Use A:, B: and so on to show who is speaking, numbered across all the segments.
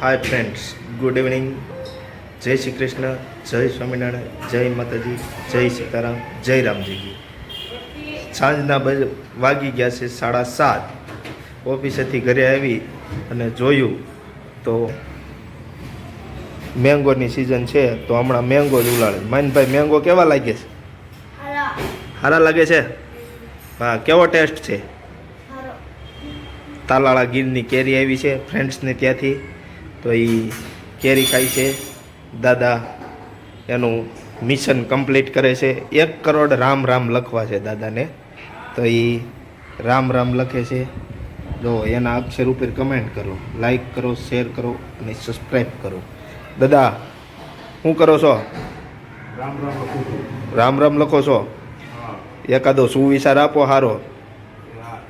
A: Hi friends good evening જય શ્રી કૃષ્ણ જય સ્વામિનારાયણ જય માતાજી જય સીતારામ જય રામજીજી. સાંજના બજ વાગી ગયા છે સાડા સાત. ઓફિસેથી ઘરે આવી અને જોયું તો મેંગોની સિઝન છે તો હમણાં મેંગો જ ઉલાળે. માનભાઈ મેંગો કેવા લાગે છે? સારા લાગે છે? હા કેવો ટેસ્ટ છે? તાલાળા ગીરની કેરી આવી છે ફ્રેન્ડ્સને ત્યાંથી. તો એ કેરી ખાય છે. દાદા એનું મિશન કમ્પ્લીટ કરે છે. એક કરોડ રામ રામ લખવા છે દાદાને. તો એ રામ રામ લખે છે. જો એના અક્ષર ઉપર કમેન્ટ કરો. લાઈક કરો શેર કરો અને સબસ્ક્રાઈબ કરો. દાદા શું કરો છો?
B: રામ રામ
A: રામ રામ લખો છો? એકાદો સુવિચાર આપો સારો
B: હા.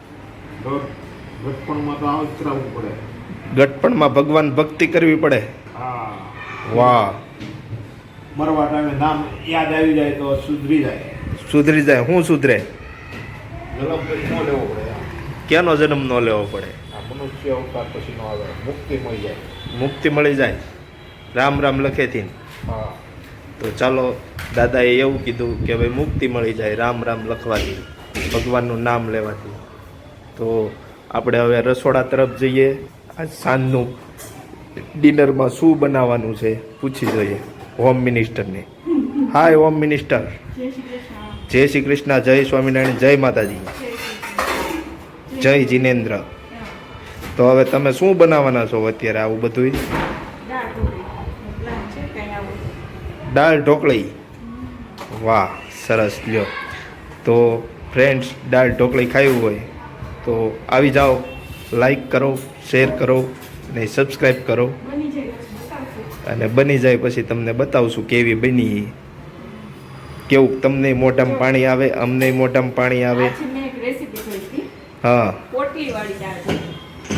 B: તો આવું જ કરાવવું પડે.
A: ગટપણમાં ભગવાન ભક્તિ કરવી પડે.
B: હા.
A: વાહ.
B: મરવા ટાઈમે નામ યાદ આવી જાય તો સુધરી જાય.
A: સુધરી જાય. શું સુધરે?
B: ન લેવો પડે
A: ક્યાંનો જન્મ ન લેવો પડે?
B: આ મનુષ્ય અવતાર પછી નો આવે. મુક્તિ મળી જાય.
A: મુક્તિ મળી જાય. રામ રામ લખેથી
B: હા.
A: તો ચાલો દાદાએ એવું કીધું કે ભાઈ મુક્તિ મળી જાય રામ રામ લખવાથી ભગવાનનું નામ લેવાથી. તો આપણે હવે રસોડા તરફ જઈએ. આજ સાંજનું ડિનરમાં શું બનાવવાનું છે, પૂછી જોઈએ. હોમ મિનિસ્ટરને. Hi, home minister. જય શ્રી કૃષ્ણ, જય સ્વામિનારાયણ, જય માતાજી. જય જીનેન્દ્ર. તો હવે તમે શું બનાવવાના છો અત્યારે આવું બધું દાળ ઢોકળી. વાહ, સરસ, લ્યો. તો ફ્રેન્ડ્સ દાળ ઢોકળી ખાવી હોય, તો આવી જાઓ. લાઈક કરો શેર કરો અને સબસ્ક્રાઈબ કરો. અને બની જાય પછી તમને બતાવશું કેવી બની. કેવું તમને મોઢામાં પાણી આવે અમને મોઢામાં પાણી આવે. હા.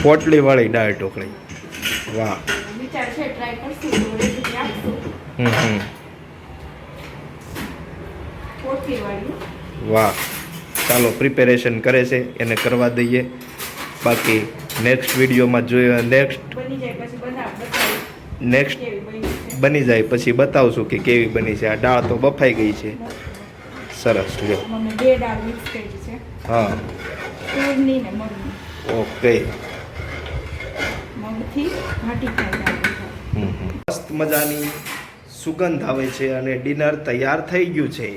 C: પોટલી વાળી દાળ
A: ઢોકળી. વાહ. હમ હમ. વાહ. ચાલો પ્રિપેરેશન કરે છે એને કરવા દઈએ. બાકી નેક્સ્ટ વિડીયોમાં જોઈએ નેક્સ્ટ નેક્સ્ટ
C: બની
A: જાય પછી બતાવશું કે કેવી બની છે. આ દાળ તો બફાઈ ગઈ છે. સરસ લ્યો હા. ઓકે. મસ્ત મજાની સુગંધ આવે છે અને ડિનર તૈયાર થઈ ગયું છે.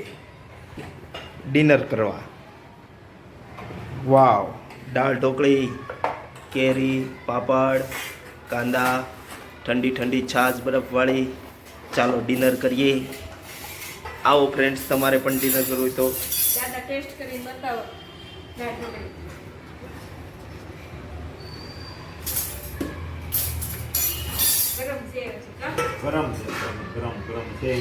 A: ડિનર કરવા. વાવ. દાળ ઢોકળી કેરી પાપડ કાંદા ઠંડી ઠંડી છાશ બરફવાળી. ચાલો ડિનર કરીએ. આવો ફ્રેન્ડ્સ તમારે પણ ડિનર કરવું હોય તો.
C: ટેસ્ટ કરીને બતાવો. ગરમ છે
B: ગરમ છે ગરમ ગરમ છે.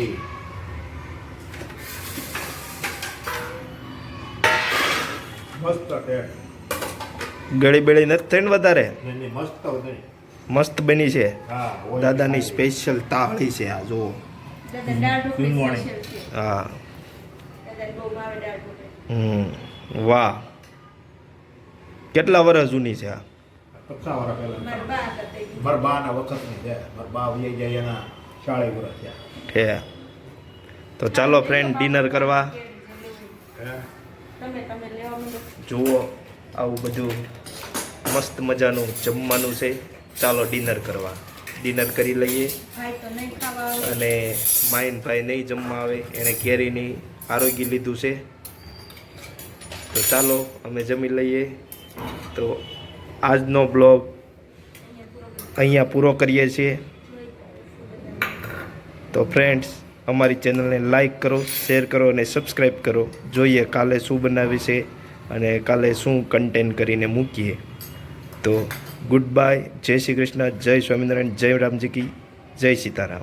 B: મસ્ત ટેસ્ટ
A: ગળી બેળી નથી થઈને વધારે?
B: મસ્ત બની.
A: છે?
B: હા
A: દાદાની સ્પેશિયલ તાળી છે આ જુઓ. હા. હમ વાહ. કેટલા વર્ષ જૂની છે આ?
C: તે
A: ચાલો ફ્રેન્ડ ડિનર કરવા.
B: હે?
C: તમે તમે લેવા માંડો.
A: જુઓ. આવું બધું મસ્ત મજાનું જમવાનું છે. ચાલો ડિનર કરવા. ડિનર કરી લઈએ. અને માઇનભાઈ નહીં જમવા આવે, એણે કેરીની આરોગ્ય લીધું છે. તો ચાલો, અમે જમી લઈએ. તો આજનો બ્લોગ અહીંયા પૂરો કરીએ છીએ. તો ફ્રેન્ડ્સ, અમારી ચેનલને લાઈક કરો, શેર કરો અને સબસ્ક્રાઈબ કરો. જોઈએ કાલે શું બનાવી છે. અને કાલે શું કન્ટેન્ટ કરીને મૂકીએ. તો ગુડ બાય જય શ્રી કૃષ્ણ, જય સ્વામિનારાયણ, જય રામજી કી, જય સીતારામ.